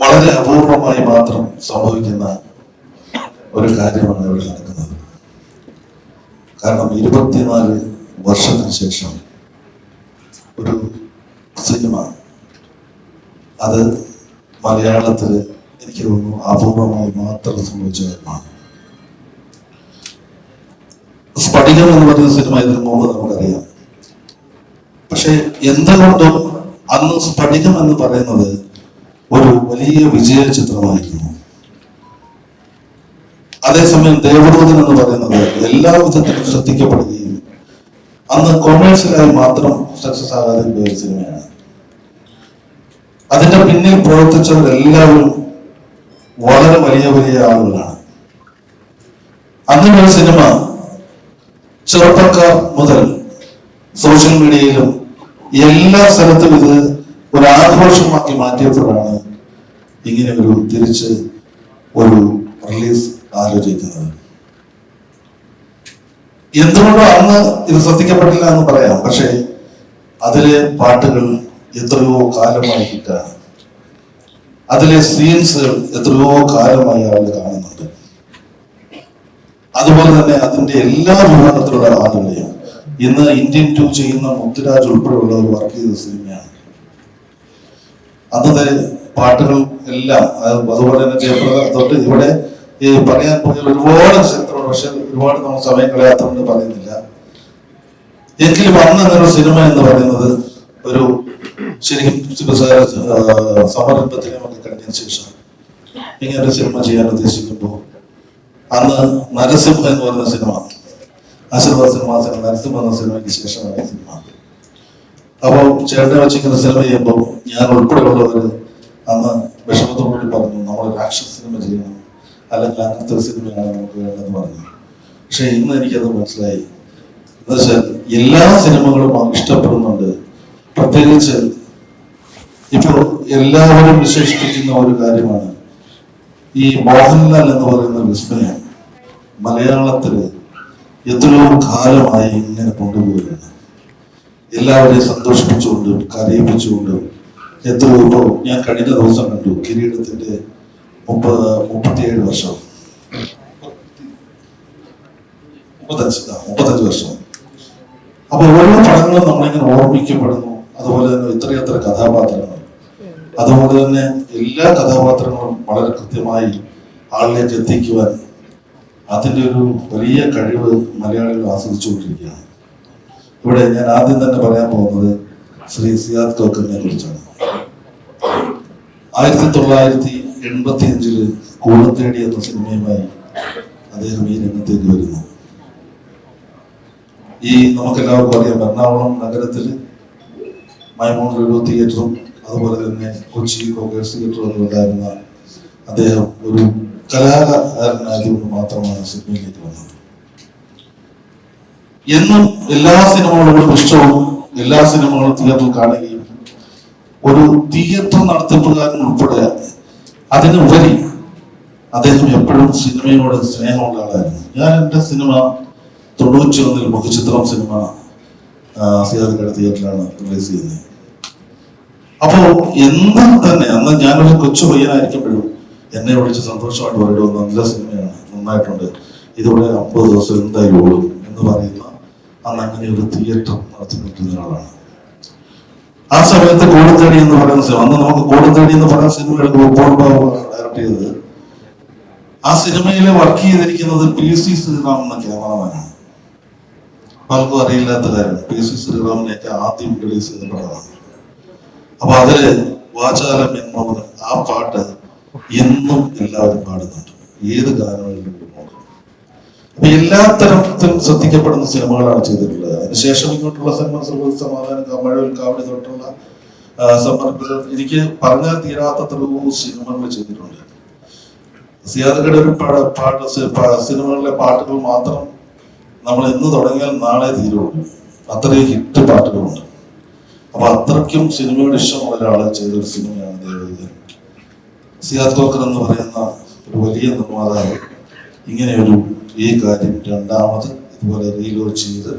വളരെ അപൂർവമായി മാത്രം സംഭവിക്കുന്ന ഒരു കാര്യമാണ് ഇവിടെ നടക്കുന്നത്. കാരണം ഇരുപത്തിനാല് വർഷത്തിന് ശേഷം ഒരു സിനിമ. അത് മലയാളത്തിൽ എനിക്ക് തോന്നുന്നു അപൂർവമായി മാത്രം സംഭവിച്ച കാര്യമാണ്. സ്ഫടികം എന്ന് പറയുന്ന സിനിമ ഇതിനു മുമ്പ് നമുക്കറിയാം. പക്ഷെ എന്തുകൊണ്ടും അന്ന് സ്ഫടികം എന്ന് പറയുന്നത് ഒരു വലിയ വിജയ ചിത്രമായിരുന്നു അതേസമയം ദേവദൂതൻ എന്ന് പറയുന്നത് എല്ലാ വിധത്തിലും ശ്രദ്ധിക്കപ്പെടുകയും അന്ന് കൊമേഴ്സ്യലായി മാത്രം സക്സസ് ആകാതെ പോയ സിനിമയാണ്. അതിന്റെ പിന്നിൽ പ്രവർത്തിച്ചവരെല്ലാവരും വളരെ വലിയ വലിയ ആളുകളാണ്. അങ്ങനെ സിനിമ ചെറുപ്പക്കാർ മുതൽ സോഷ്യൽ മീഡിയയിലും എല്ലാ സ്ഥലത്തും ഇത് ഒരു ആഘോഷമാക്കി മാറ്റിയപ്പോഴാണ് ഇങ്ങനെ ഒരു തിരിച്ച് ഒരു റിലീസ് ആലോചിക്കുന്നത്. എന്തുകൊണ്ടോ അന്ന് ഇത് ശ്രദ്ധിക്കപ്പെട്ടില്ല എന്ന് പറയാം. പക്ഷേ അതിലെ പാട്ടുകൾ എത്രയോ കാലമായി ഹിറ്റാണ്. അതിലെ സീൻസ് എത്രയോ കാലമായി ആളുകൾ കാണുന്നുണ്ട്. അതുപോലെ തന്നെ അതിന്റെ എല്ലാ വിഭാഗത്തിലുള്ള ആളുകളെയും. ഇന്ന് ഇന്ത്യൻ ടു ചെയ്യുന്ന മുത്തുരാജ് ഉൾപ്പെടെയുള്ളവർ വർക്ക് ചെയ്ത സിനിമയാണ് അന്നത്തെ പാട്ടുകൾ എല്ലാം അതുപോലെ തന്നെ ജയപ്രദ തൊട്ട് ഇവിടെ ഈ പറയാൻ പോയ ഒരുപാട് ചരിത്രമുണ്ട് പക്ഷെ ഒരുപാട് നമ്മൾ സമയം കളയാത്തതുകൊണ്ട് പറയുന്നില്ല. എങ്കിലും അന്ന് ഒരു സിനിമ എന്ന് പറയുന്നത് ഒരു ശരിക്കും ശിവസാര സമരംഭത്തിന് നമുക്ക് കഴിഞ്ഞതിന് ശേഷം ഇങ്ങനെ ഒരു സിനിമ ചെയ്യാൻ ഉദ്ദേശിക്കുമ്പോൾ അന്ന് നരസിംഹ എന്ന് പറയുന്ന സിനിമ. ആശീർവാദ സിനിമ നരസിംഹ എന്ന സിനിമയ്ക്ക് ശേഷമായ സിനിമ. അപ്പോൾ ചേട്ടനെ വെച്ചിങ്ങനെ സിനിമ ചെയ്യുമ്പോൾ ഞാൻ ഉൾപ്പെടെയുള്ളവർ അന്ന് വിഷമത്തോടുകൂടി പറഞ്ഞു നമ്മൾ ആക്ഷൻ സിനിമ ചെയ്യണം. അല്ലെങ്കിൽ അങ്ങനത്തെ സിനിമയാണ് നമുക്ക് വേണ്ടതെന്ന് പറഞ്ഞു. പക്ഷെ ഇന്ന് എനിക്കത് മനസ്സിലായി. എന്നുവെച്ചാൽ എല്ലാ സിനിമകളും ഇഷ്ടപ്പെടുന്നുണ്ട്. പ്രത്യേകിച്ച് ഇപ്പോൾ എല്ലാവരും വിശേഷിപ്പിക്കുന്ന ഒരു കാര്യമാണ്. ഈ മോഹൻലാൽ എന്ന് പറയുന്ന വിസ്മയം മലയാളത്തിൽ എത്രയോ കാലമായി ഇങ്ങനെ കൊണ്ടുപോവുകയാണ്. എല്ലാവരെയും സന്തോഷിപ്പിച്ചുകൊണ്ടും കരയിപ്പിച്ചുകൊണ്ടും എത്ര ഇപ്പോൾ ഞാൻ കഴിഞ്ഞ ദിവസം കണ്ടു കിരീടത്തിന്റെ മുപ്പത് മുപ്പത്തിയേഴ് വർഷം. മുപ്പത്തഞ്ച് മുപ്പത്തഞ്ച് വർഷം. അപ്പൊ ഓരോ പടങ്ങളും നമ്മളിങ്ങനെ ഓർമ്മിക്കപ്പെടുന്നു. അതുപോലെ തന്നെ ഇത്രയത്ര കഥാപാത്രങ്ങൾ. അതുപോലെ തന്നെ എല്ലാ കഥാപാത്രങ്ങളും വളരെ കൃത്യമായി ആളിലേക്ക് എത്തിക്കുവാൻ അതിന്റെ ഒരു വലിയ കഴിവ് മലയാളികൾ ആസ്വദിച്ചുകൊണ്ടിരിക്കുകയാണ്. ഇവിടെ ഞാൻ ആദ്യം തന്നെ പറയാൻ പോകുന്നത് ശ്രീ സിയാദ് കോക്കറിനെ കുറിച്ചാണ്. ആയിരത്തി തൊള്ളായിരത്തി എൺപത്തി അഞ്ചിൽ കൂടത്തേടി എന്ന സിനിമയുമായി അദ്ദേഹം ഈ രംഗത്തേക്ക് വരുന്നു. ഈ നമുക്കെല്ലാവർക്കും അറിയാം എറണാകുളം നഗരത്തിൽ മൈമോൺ റേഡിയോ തിയേറ്ററും അതുപോലെ തന്നെ കൊച്ചി കോക്കേഴ്സ് തിയേറ്ററും ഉണ്ടായിരുന്ന അദ്ദേഹം ഒരു കലാകാരനായതുകൊണ്ട് മാത്രമാണ് സിനിമയിലേക്ക് വന്നത്. എന്നും എല്ലാ സിനിമകളോടും ഇഷ്ടവും എല്ലാ സിനിമകളും തിയേറ്ററിൽ കാണുകയും ഒരു തിയേറ്റർ നടത്തിപ്പുകാരൻ ഉൾപ്പെടെ അതിനുപരി അദ്ദേഹം എപ്പോഴും സിനിമയോട് സ്നേഹമുള്ള ആളായിരുന്നു. ഞാൻ എന്റെ സിനിമ തൊണ്ണൂറ്റി ഒന്നിൽ മുഖചിത്രം സിനിമ സിയാദിക്കട തിയേറ്ററിലാണ് റിലീസ് ചെയ്യുന്നത്. അപ്പോ എന്നും തന്നെ അന്ന് ഞാനൊരു കൊച്ചു പയ്യനായിരിക്കുമ്പോഴും എന്നെ വിളിച്ച് സന്തോഷമായിട്ട് പറയുന്നത് നല്ല സിനിമയാണ് നന്നായിട്ടുണ്ട്. ഇതുവരെ അമ്പത് ദിവസം എന്തായാലും ഓടും എന്ന് പറയുന്ന അന്ന് ഒരു തിയേറ്റർ നടത്തിക്കൊണ്ടിരുന്ന ഒരാളാണ്. ആ സമയത്ത് കോടത്തേടി എന്ന് പറയുന്ന സിനിമ അന്ന് നമുക്ക് കോടത്തേടി എന്ന് പറയുന്ന സിനിമ ബാബു ഡയറക്ട് ചെയ്തത് ആ സിനിമയിൽ വർക്ക് ചെയ്തിരിക്കുന്നത് പി സി ശ്രീറാം എന്ന ക്യാമറമാനാണ് പലർക്കും അറിയില്ലാത്ത കാര്യം പി സി ശ്രീറാമിനെയൊക്കെ ആദ്യം റിലീസ് ചെയ്ത പടമാണ് അപ്പൊ അതിൽ വാചാലം എന്നവർ ആ പാട്ട് എന്നും എല്ലാവരും പാടുന്നുണ്ട്. ഏത് ഗാനങ്ങളിലും എല്ലാ തരത്തിലും ശ്രദ്ധിക്കപ്പെടുന്ന സിനിമകളാണ് ചെയ്തിട്ടുള്ളത്. അതിനുശേഷം ഇങ്ങോട്ടുള്ള സിനിമ സുഹൃത്ത് സമാധാനം കമ്മഴ കാവടി തൊട്ടുള്ള സമർപ്പിത എനിക്ക് പറഞ്ഞാൽ തീരാത്തത്ര സിനിമകൾ ചെയ്തിട്ടുണ്ട്. സിയാദിയുടെ ഒരു പാട്ട് സിനിമകളിലെ പാട്ടുകൾ മാത്രം നമ്മൾ ഇന്ന് തുടങ്ങിയാൽ നാളെ തീരുള്ളൂ. അത്രയും ഹിറ്റ് പാട്ടുകളുണ്ട്. അപ്പൊ അത്രയ്ക്കും സിനിമയോട് ഇഷ്ടമുള്ള ചെയ്ത ചെയ്തൊരു സിനിമയാണ് സിയാദ് കോക്കർ എന്ന് പറയുന്ന ഒരു വലിയ നിർമ്മാതാവ് ഇങ്ങനെ ഒരു ഈ കാര്യം രണ്ടാമത് ഇതുപോലെ റീലോഡ് ചെയ്ത്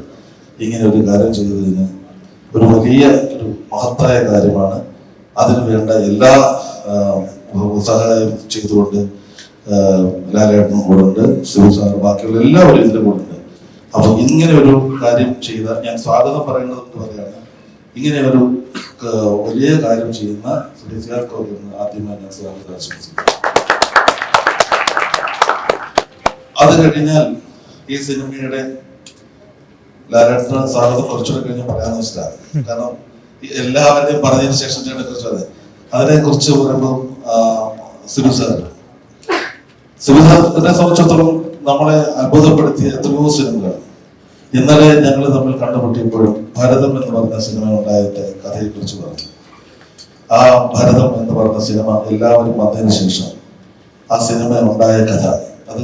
ഇങ്ങനെ ഒരു കാര്യം ചെയ്തതിന് ഒരു വലിയ ഒരു മഹത്തായ കാര്യമാണ്. അതിന് വേണ്ട എല്ലാ സഹായം ചെയ്തുകൊണ്ട് ലാലേട്ടനും കൂടെ ഉണ്ട് ശിവസാർ ബാക്കിയുള്ള എല്ലാവരും ഇതിന്റെ കൂടെ ഉണ്ട്. അപ്പൊ ഇങ്ങനെ ഒരു കാര്യം ചെയ്ത ഞാൻ സ്വാഗതം പറയുന്നത് പറയാണ് ഇങ്ങനെ ഒരു വലിയ കാര്യം ചെയ്യുന്ന ശ്രീ സിയാർക്കോവിൽ ആദ്യമായി ഞാൻ സ്വാഗതം ആശംസിക്കുന്നു. അത് കഴിഞ്ഞാൽ ഈ സിനിമയുടെ ഡയറക്ടർ സാറത് കുറച്ചുകൂടെ കഴിഞ്ഞ് പറയാന്ന് വെച്ചിട്ടാണ് കാരണം എല്ലാവരെയും പറഞ്ഞതിന് ശേഷം ചേട്ടനെ കുറിച്ച് അതെ അതിനെ കുറിച്ച് പറയുമ്പോൾ സിബു സാർ സിബു സാറിനെ സംബന്ധിച്ചിടത്തോളം നമ്മളെ അത്ഭുതപ്പെടുത്തിയ എത്രയോ സിനിമകൾ. ഇന്നലെ ഞങ്ങൾ തമ്മിൽ കണ്ടുമുട്ടിയപ്പോഴും ഭരതം എന്ന് പറഞ്ഞ സിനിമ ഉണ്ടായിട്ട് കഥയെ കുറിച്ച് പറഞ്ഞു. ആ ഭരതം എന്ന് പറഞ്ഞ സിനിമ എല്ലാവരും വന്നതിന് ശേഷം ആ സിനിമ ഉണ്ടായ കഥ. അത്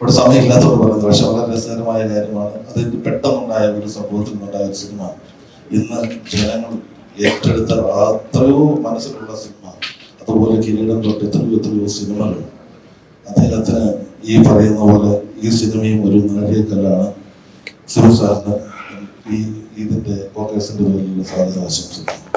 ഇവിടെ സമയമില്ലാത്തതുകൊണ്ട് പറയുന്നത്. പക്ഷെ വളരെ രസകരമായ കാര്യമാണ്. അത് പെട്ടെന്നുണ്ടായ ഒരു സംഭവത്തിൽ നിന്നുണ്ടായ ഒരു സിനിമ. ഇന്ന് ജനങ്ങൾ ഏറ്റെടുത്ത അത്രയോ മനസ്സിലുള്ള സിനിമ. അതുപോലെ കിരീടം തൊട്ട് എത്രയോ എത്രയോ സിനിമകൾ. അദ്ദേഹത്തിന് ഈ പറയുന്ന പോലെ ഈ സിനിമയും ഒരു നാഴികക്കല്ലാണ് സിബു സാറിന് ഈ ഇതിന്റെ കോക്കേഴ്സിന്റെ പേരിലുള്ള സാധ്യത ആശംസിക്കുന്നു